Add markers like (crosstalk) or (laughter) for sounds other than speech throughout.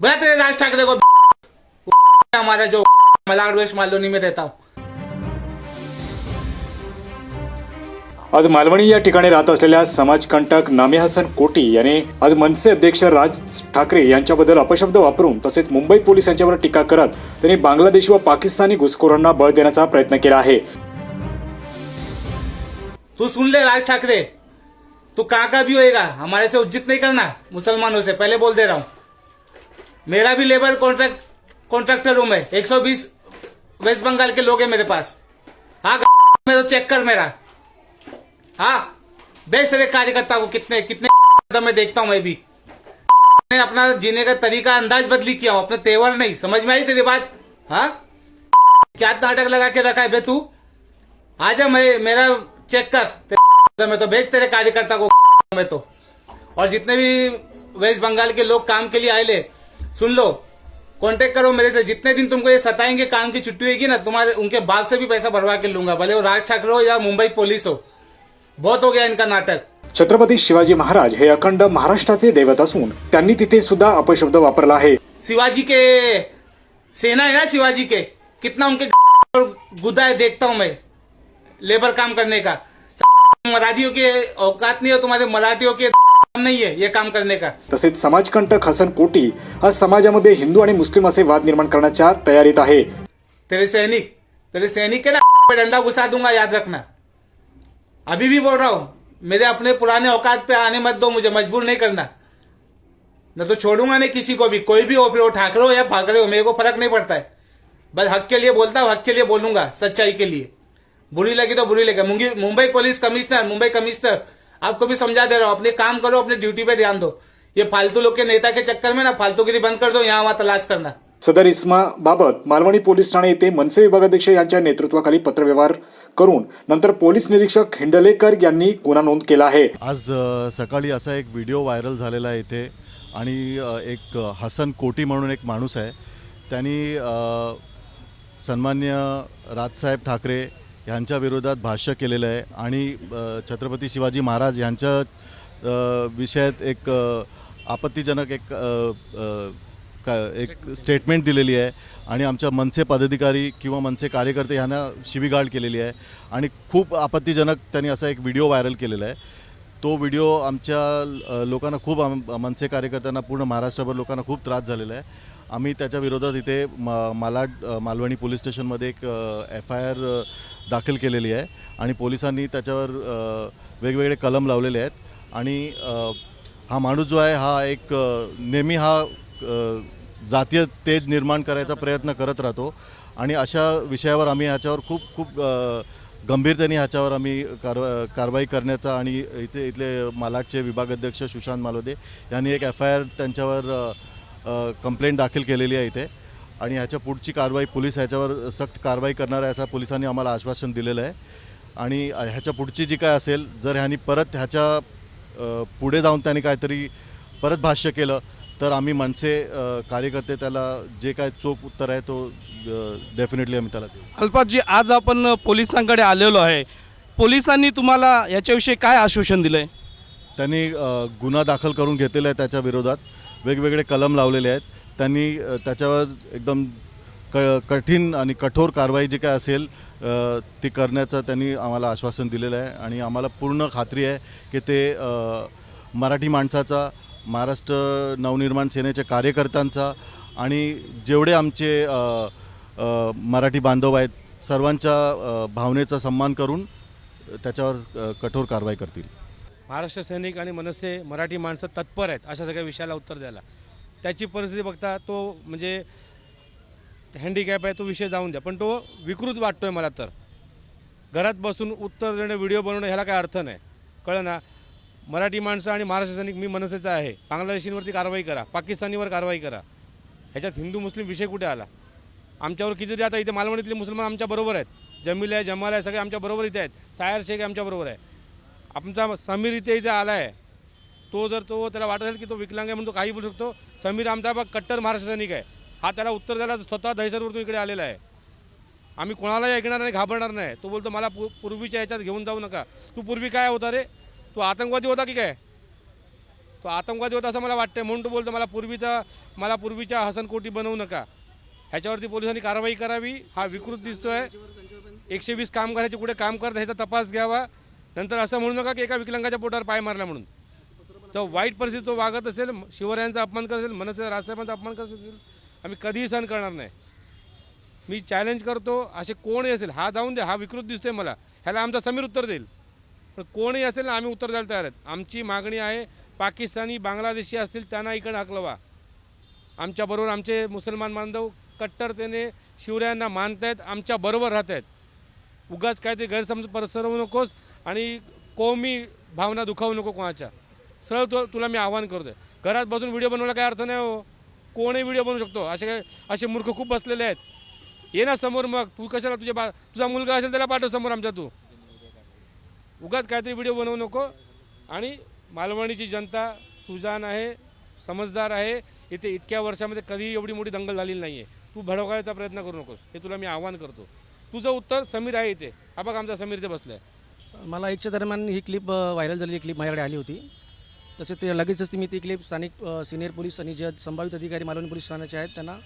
बुला तेरे राज ठाकरे को (laughs) हमारा जो (laughs) मलाड वेस्ट मालदोनी में रहता हूँ आज मालवणी या ठिकाणी राहत असलेल्या समाजकंटक नामे हसन कोटी याने आज मनसे अध्यक्ष राज ठाकरे यांच्याबद्दल अपशब्द वापरून तसेच मुंबई पोलीस यांच्यावर टीका करत त्यांनी बांगलादेशी व पाकिस्तानी घुसखोरांना बळ देण्याचा प्रयत्न केला आहे. तू सुन ले राज ठाकरे. तू कहाँ का भी होएगा? हमारे से उज्जित नहीं करना मुसलमानों से पहले बोल दे रहा हूँ. मेरा भी लेबर कॉन्ट्रैक्ट कॉन्ट्रैक्टर है 120 वेस्ट बंगाल के लोग हैं मेरे पास। हाँ में तो चेक कर मेरा। हाँ बेच तेरे कार्यकर्ता को कितने कितने (laughs) मैं देखता हूँ मैं भी। (laughs) ने अपना जीने का तरीका, अंदाज बदली किया हूँ। अपने तेवर नहीं। समझ में आई तेरी बात? हाँ? (laughs) क्या नाटक लगा के रखा है बे तू? आजा मैं, मेरा चेक कर। में तो भेज तेरे कार्यकर्ता को में तो। और जितने भी वेस्ट बंगाल के लोग काम के लिए आए ले सुन लो कांटेक्ट करो मेरे से। जितने दिन तुमको ये सताएंगे काम की छुट्टी होगी ना तुम्हारे उनके बाप से भी पैसा भरवा के लूंगा। भले वो राज ठाकरे हो या मुंबई पुलिस हो। बहुत हो गया इनका नाटक। छत्रपती शिवाजी महाराज हे अखंड महाराष्ट्राचे दैवत असून त्यांनी तिथे सुद्धा अपशब्द वापरला आहे. शिवाजी के सेना है ना शिवाजी के? कितना उनके गुदा है देखता हूं मैं लेबर काम करने का। मराठियों की औकात नहीं हो तुम्हारे मराठियों के नहीं है ये काम करने का. तसेच समाजकंटक हसन कोटी आज समाजामध्ये हिंदू आणि मुस्लिम असे वाद निर्माण करण्याच्या तयारीत आहे. तेरे सैनिक तेरे सैनिक के ना पे डंडा घुसा दूँगा याद रखना. अभी भी बोल रहा हूँ मेरे अपने पुराने औकात पे आने मत दो मुझे मजबूर नहीं करना. न तो छोड़ूँगा नहीं किसी को भी कोई भी हो फिर वो ठाकरे हो या फाकरे हो मेरे को फ़र्क नहीं पड़ता है. बस हक के लिए बोलता हूँ हक के लिए बोलूँगा सच्चाई के लिए. बुरी लगी तो बुरी लगी. Mumbai police commissioner Mumbai commissioner आपको भी समझा दे रहा हूँ। अपने काम करो अपने ड्यूटी पे ध्यान दो। ये फालतू लोग के नेता के चक्कर में ना फालतूगिरी बंद कर दो यहाँ वहां तलाश करना। सदर इस्मा बाबत मालवणी पोलीस ठाणे येथे मनसे विभागाध्यक्ष यांच्या नेतृत्वाखाली पत्रव्यवहार करून नंतर पोलीस निरीक्षक हिंडलेकर यांनी गुन्हा नोंद केला आहे. आज अ, सकाळी असा एक व्हिडिओ व्हायरल झालेला आहे इथे आणि अ, एक अ, हसन कोटी म्हणून एक माणूस आहे. त्यांनी अ, सन्मान्य राजसाहेब ठाकरे यांच्या विरोधात भाष्य केलेलं आहे. आणि छत्रपती शिवाजी महाराज यांच्या विषयात एक आपत्तीजनक एक का एक स्टेटमेंट दिलेली आहे. आणि आमच्या मनसे पदाधिकारी किंवा मनसे कार्यकर्ते यांना शिवीगाळ केलेली आहे. आणि खूप आपत्तीजनक त्यांनी असा एक व्हिडिओ व्हायरल केलेला आहे. तो व्हिडिओ आमच्या लोकांना खूप आम मनसे कार्यकर्त्यांना पूर्ण महाराष्ट्रभर लोकांना खूप त्रास झालेला आहे. आम्ही त्याच्या विरोधात इथे म मालाड मालवणी पोलीस स्टेशनमध्ये एक एफ आय आर दाखल केलेली आहे आणि पोलिसांनी त्याच्यावर वेगवेगळे कलम लावलेले आहेत. आणि हा माणूस जो आहे हा एक नेहमी हा जातीय तेज निर्माण करायचा प्रयत्न करत राहतो. आणि अशा विषयावर आम्ही ह्याच्यावर खूप खूप गंभीरतेने ह्याच्यावर आम्ही कारवा कारवाई करण्याचा आणि इथे इथले मालाडचे विभागाध्यक्ष सुशांत मालोदे यांनी एक एफ आय आर त्यांच्यावर कंप्लेंट दाखल केलेली आहे इथे. आणि ह्याच्या पुढची कारवाई पोलीस ह्याच्यावर सक्त कारवाई करणार आहे असं पोलिसांनी आम्हाला आश्वासन दिलेलं आहे. आणि ह्याच्या पुढची जी काय असेल जर ह्यांनी परत ह्याच्या पुढे जाऊन त्यांनी काहीतरी परत भाष्य केलं तर आम्ही मनसे कार्यकर्ते त्याला जे काय चोख उत्तर आहे तो डेफिनेटली आम्ही त्याला देऊ. अल्पाजी आज आपण पोलिसांकडे आलेलो आहे. पोलिसांनी तुम्हाला याच्याविषयी काय आश्वासन दिलं आहे त्यांनी गुन्हा दाखल करून घेतलेला आहे त्याच्या विरोधात. वेगवेगळे कलम लावलेले आहेत. त्यांनी त्याच्यावर एकदम क कठीण आणि कठोर कारवाई जी काय असेल ती करण्याचं त्यांनी आम्हाला आश्वासन दिलेलं आहे. आणि आम्हाला पूर्ण खात्री आहे की ते मराठी माणसाचा महाराष्ट्र नवनिर्माण सेनेच्या कार्यकर्त्यांचा आणि जेवढे आमचे मराठी बांधव आहेत सर्वांच्या भावनेचा सन्मान करून त्याच्यावर कठोर कारवाई करतील. महाराष्ट्र सैनिक आणि मनसे मराठी माणसं तत्पर आहेत अशा सगळ्या विषयाला उत्तर द्यायला. त्याची परिस्थिती बघता तो म्हणजे हँडिकॅप आहे तो विषय जाऊन द्या. पण तो विकृत वाटतोय मला तर. घरात बसून उत्तर देणं व्हिडिओ बनवणं ह्याला काय अर्थ नाही. कळलं ना? मराठी माणसं आणि महाराष्ट्र सैनिक मी मनसेचा आहे. बांगलादेशींवरती कारवाई करा पाकिस्तानीवर कारवाई करा. ह्याच्यात हिंदू मुस्लिम विषय कुठे आला? आमच्यावर कितीतरी आता इथे मालवणीतले मुसलमान आमच्याबरोबर आहेत. जमील आहे जमाल आहे सगळे आमच्याबरोबर इथे आहेत. सायर शेख आमच्याबरोबर आहे. आमचा समीर इथे इथे आला आहे तो जर तो त्याला वाटत असेल की तो विकलांग आहे म्हणून तो काही बोलू शकतो. समीर आमचा बघ कट्टर महाराष्ट्र सैनिक आहे. हा त्याला उत्तर द्यायला स्वतः दहिसरवरून इकडे आलेला आहे. आम्ही कोणालाही ऐकणार नाही घाबरणार नाही. तो बोलतो मला पू पूर्वीच्या ह्याच्यात घेऊन जाऊ नका. तू पूर्वी काय होता रे? तू आतंकवादी होता की काय? तो आतंकवादी होता असं मला वाटतं म्हणून तो बोलतो मला पूर्वीचा मला पूर्वीच्या हसनकोटी बनवू नका. ह्याच्यावरती पोलिसांनी कारवाई करावी. हा विकृत दिसतो आहे एकशे वीस कामगाराचे कुठे काम करत ह्याचा तपास घ्यावा. नंतर असं म्हणू नका की एका विकलांगाच्या पोटावर पाय मारला म्हणून. तो वाईट परिस्थिती तो वागत असेल शिवरायांचा अपमान करत असेल मनसे राजसाहेबांचा अपमान करत असेल आम्ही कधीही सहन करणार नाही. मी चॅलेंज करतो असे कोणही असेल हा जाऊन दे हा विकृत दिसतोय मला ह्याला आमचा समीर उत्तर देईल. पण कोणही असेल ना आम्ही उत्तर द्यायला तयार आहेत. आमची मागणी आहे पाकिस्तानी बांगलादेशी असतील त्यांना इकडे हाकलवा आमच्याबरोबर आमचे मुसलमान बांधव कट्टरतेने शिवरायांना मानत आहेत आमच्याबरोबर राहत आहेत उगाच काहीतरी गैरसमज परसरवू नकोस आणि कोमी भावना दुखावू नको कोणाच्या. सरळ तु तुला मी आव्हान आहे घरात बसून व्हिडिओ बनवायला काय अर्थ नाही हो. कोणही व्हिडिओ बनवू शकतो. असे काय असे मूर्ख खूप बसलेले आहेत. ये ना समोर मग. तू कशाला तुझ्या बा तुझा मुलगा असेल त्याला पाठव समोर आमच्या तू. उगाच काहीतरी व्हिडिओ बनवू नको. आणि मालवणीची जनता सुजान आहे समजदार आहे. इथे इतक्या वर्षामध्ये कधीही एवढी मोठी दंगल झालेली नाही आहे तू भडवकायचा प्रयत्न करू नकोस. हे तुला मी आव्हान करतो. तुझं उत्तर समीर आहे इथे. हा बघ आमचा समीर इथे बसला आहे मला एकच्या दरम्यान ही क्लिप व्हायरल झालेली क्लिप माझ्याकडे आली होती. तसेच ते लगेचच ती मी ती क्लिप स्थानिक सिनियर पोलीस आणि जे संभावित अधिकारी मालवणी पोलीस ठाण्याचे आहेत त्यांना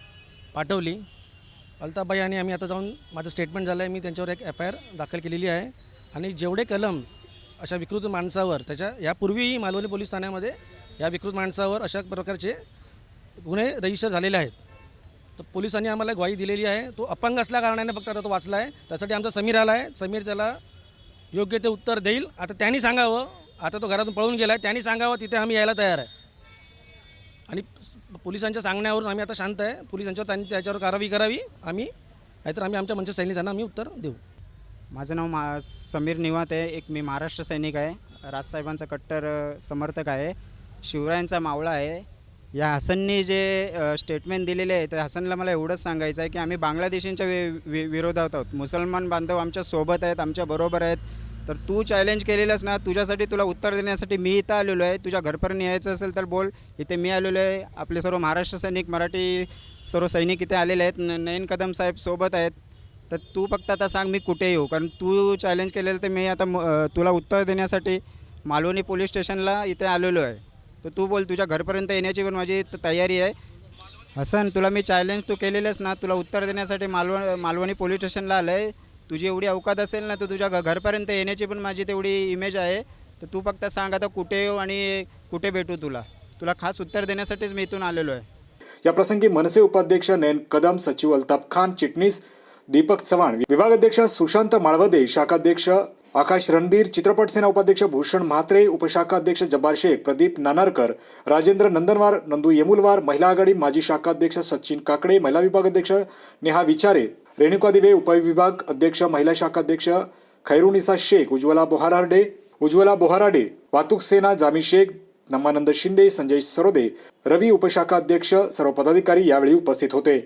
पाठवली. अल्ताबाई आणि आम्ही आता जाऊन माझं स्टेटमेंट झालं आहे मी त्यांच्यावर एक एफ आय आर दाखल केलेली आहे. आणि जेवढे कलम अशा विकृत माणसावर त्याच्या यापूर्वीही मालवणी पोलीस ठाण्यामध्ये या विकृत माणसावर अशा प्रकारचे गुन्हे रजिस्टर झालेले आहेत. तर पोलिसांनी आम्हाला ग्वाही दिलेली आहे. तो अपंग असल्या कारणाने फक्त आता तो वाचला आहे त्यासाठी आमचा समीर आला आहे. समीर त्याला योग्य ते उत्तर देईल. आता त्यांनी सांगावं. आता तो घरातून पळून गेला आहे त्यांनी सांगावं तिथे आम्ही यायला तयार आहे. आणि पोलिसांच्या सांगण्यावरून आम्ही आता शांत आहे. पोलिसांच्यावर त्यांनी त्याच्यावर कारवाई करावी आम्ही नाहीतर आम्ही आमच्या मनसे सैनिकांना आम्ही उत्तर देऊ. माझं नाव मा समीर निवात आहे. एक मी महाराष्ट्र सैनिक आहे. राजसाहेबांचा कट्टर समर्थक आहे. शिवरायांचा मावळा आहे. या हसननी जे स्टेटमेंट दिलेले आहे त्या हसनला मला एवढंच सांगायचं आहे की आम्ही बांगलादेशींच्या वि वि विरोधात आहोत. मुसलमान बांधव आमच्यासोबत आहेत आमच्या बरोबर आहेत. तर तू चॅलेंज केलेलंस ना तुझ्यासाठी तुला उत्तर देण्यासाठी मी इथं आलेलो आहे. तुझ्या घरपर्यंत यायचं असेल तर बोल. इथे मी आलेलो आहे. आपले सर्व महाराष्ट्र सैनिक मराठी सर्व सैनिक इथे आलेले आहेत. न नयन कदम साहेब सोबत आहेत. तर तू फक्त आता सांग मी कुठे येऊ? कारण तू चॅलेंज केलेलं तर मी आता तुला उत्तर देण्यासाठी मालवणी पोलीस स्टेशनला इथे आलेलो आहे. तर तू बोल तुझ्या घरपर्यंत येण्याची पण माझी तयारी आहे. हसन तुला मी चॅलेंज तू केलेलंस ना तुला उत्तर देण्यासाठी मालवण मालवणी पोलीस स्टेशनला आलं आहे तुझी एवढी अवकात असेल ना तर तुझ्या घ घरपर्यंत येण्याची पण माझी तेवढी इमेज आहे. तर तू फक्त सांग आता कुठे येऊ आणि कुठे भेटू तुला? तुला खास उत्तर देण्यासाठीच मी इथून आलेलो आहे. या प्रसंगी मनसे उपाध्यक्ष नयन कदम सचिव अल्ताफ खान चिटणीस दीपक चव्हाण विभागाध्यक्ष सुशांत माळवदे शाखाध्यक्ष आकाश रणधीर चित्रपट सेना उपाध्यक्ष भूषण म्हात्रे उपशाखाध्यक्ष जब्बार शेख प्रदीप नानारकर राजेंद्र नंदनवार नंदू येमुलवार महिला आघाडी माजी शाखाध्यक्ष सचिन काकडे महिला विभागाध्यक्ष नेहा विचारे रेणुका दिवे उपविभाग अध्यक्ष महिला शाखाध्यक्ष खैरुनिसा शेख उज्ज्वला बोहाराडे उज्ज्वला बोहाराडे वाहतूक सेना जामी शेख नमानंद शिंदे संजय सरोदे रवी उपशाखाध्यक्ष सर्व पदाधिकारी यावेळी उपस्थित होते.